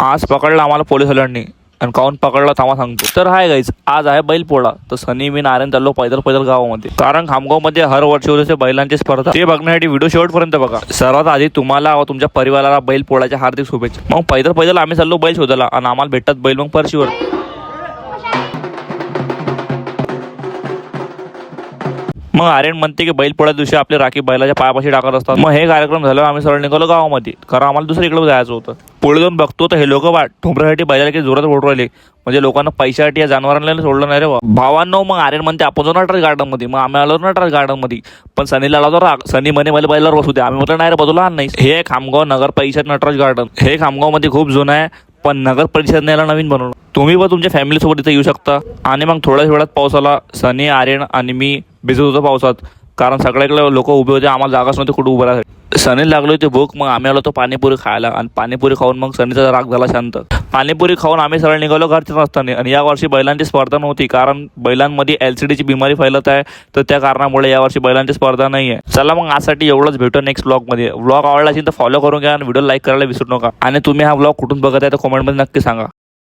आज पकडला आम्हाला पोलिसवाल्यांनी आणि काऊन पकडला थांबा सांगतो. तर हाय गाईज आज आहे बैल पोळा. तर सनी मी नारायण चाललो पैदल पैदल गावामध्ये. कारण खामगावमध्ये हर वर्षी होते बैलांची स्पर्धा. ते बघण्यासाठी व्हिडिओ शेवटपर्यंत बघा. सर्वात आधी तुम्हाला व तुमच्या परिवाराला बैल पोळाच्या हार्दिक शुभेच्छा. मग पैदल पैदल आम्ही चाललो बैल शोधायला. आणि आम्हाला भेटतात बैल मग परशीवर. मग आर्यन म्हणते की बैल पोळ्या दिवशी आपले राखी बैलाच्या पायापाशी टाकत असतात. मग हे कार्यक्रम झाल्यावर आम्ही सरळ निघालो गावामध्ये. कारण आम्हाला दुसरीकडे जायचं होतं. पुढे जाऊन बघतो तर हे लोक वाट ठोंबऱ्यासाठी बैलाला की जोरात ओढ राहिले. म्हणजे लोकांना पैशासाठी या जनावरांना सोडलं नाही रे भावांनो मग आर्यन म्हणते आपण जाऊ नटराज गार्डनमध्ये. मग आम्ही आलो नटराज गार्डनमध्ये. पण सनीला आला होता राग. सनी म्हणे मला बैलावर बसू दे. आम्ही म्हटलं नाही रे बदलू आण नाही हे खामगाव नगर परिषद नटराज गार्डन. हे खामगावमध्ये खूप जुनं आहे पण नगर परिषदने याला नवीन बनवलं. तुम्ही व तुमच्या फॅमिलीसोबत इथं इथे येऊ शकता. आणि मग थोड्याच वेळात पाऊस आला. सनी आर्यन आणि मी भिजत होतो पावसात. कारण सगळ्याकडे लोक उभे होते आम्हाला जागाच नव्हती कुठे उभं राहते सनी लागलो होती भूक मग आम्ही आलो तो पाणीपुरी खायला आणि पाणीपुरी खाऊन मग सनीचा राग झाला शांत. पाणीपुरी खाऊन आम्ही सरळ निघालो घरच्या रस्त्याने आणि या वर्षी बैलांची स्पर्धा नव्हती कारण बैलांमध्ये एल सी डीची बिमारी फैलत आहे तर त्या कारणामुळे यावर्षी बैलांची स्पर्धा नाही आहे चला मग आजसाठी एवढंच भेटू नेक्स्ट ब्लॉगमध्ये ब्लॉग आवडला असेल तर फॉलो करून घ्या आणि व्हिडिओ लाईक करायला विसरू नका. आणि तुम्ही हा ब्लॉग कुठून बघत आहे तर कॉमेंटमध्ये नक्की सांगा.